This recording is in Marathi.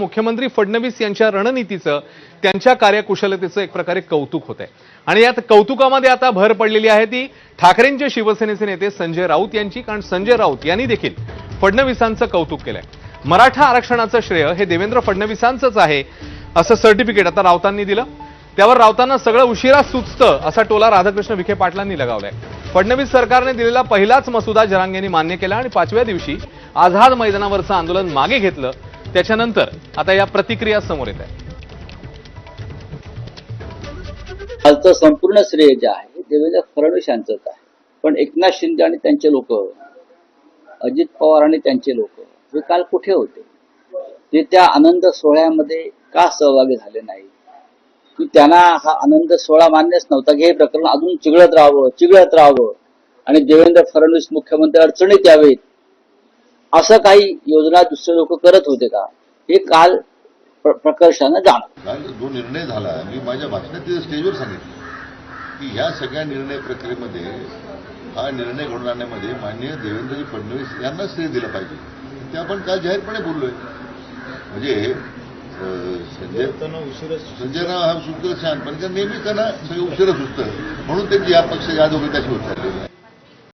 मुख्यमंत्री फडणवीस यांच्या रणनीतीचं त्यांच्या कार्यकुशलतेचं एक प्रकारे कौतुक होत आहे आणि यात कौतुकामध्ये आता भर पडलेली आहे ती ठाकरेंचे शिवसेनेचे नेते संजय राऊत यांची कारण संजय राऊत यांनी देखील फडणवीसांचं कौतुक केलंय. मराठा आरक्षणाचं श्रेय हे देवेंद्र फडणवीसांचंच आहे असं सर्टिफिकेट आता राऊतांनी दिलं. त्यावर राऊतांना सगळं उशिरा सुचतं असा टोला राधाकृष्ण विखे पाटलांनी लगावलाय. फडणवीस सरकारने दिलेला पहिलाच मसुदा जरांगेंनी मान्य केला आणि पाचव्या दिवशी आझाद मैदानावरचं आंदोलन मागे घेतलं त्याच्यानंतर आता या प्रतिक्रिया समोर येत आहेत. कालचं संपूर्ण श्रेय जे आहे देवेंद्र फडणवीस यांचंच आहे. पण एकनाथ शिंदे आणि त्यांचे लोक अजित पवार आणि त्यांचे लोक हे काल कुठे होते? ते त्या आनंद सोहळ्यामध्ये का सहभागी झाले नाही की त्यांना हा आनंद सोहळा मान्यच नव्हता की हे प्रकरण अजून चिघळत राहावं चिघळत राहावं. आणि देवेंद्र फडणवीस मुख्यमंत्री अडचणीत यावेत. असं काही योजना दुसरे लोक करत होते का? हे काल प्र- प्रकर्षानं जाणवलं. काल जो निर्णय झाला मी माझ्या भाषणात स्टेजवर सांगितलं. की ह्या सगळ्या निर्णय प्रक्रियेमध्ये हा निर्णय घडून आणण्यामध्ये माननीय देवेंद्रजी फडणवीस यांना श्रेय दिलं पाहिजे. ते आपण काल जाहीरपणे बोललोय. म्हणजे संजय संजय राव हा सुचलं छान. पण का नेहमी त्यांना सगळं उशिरा सुचतं म्हणून त्यांची या पक्ष या दोघे कशी होत चाललेली आहे.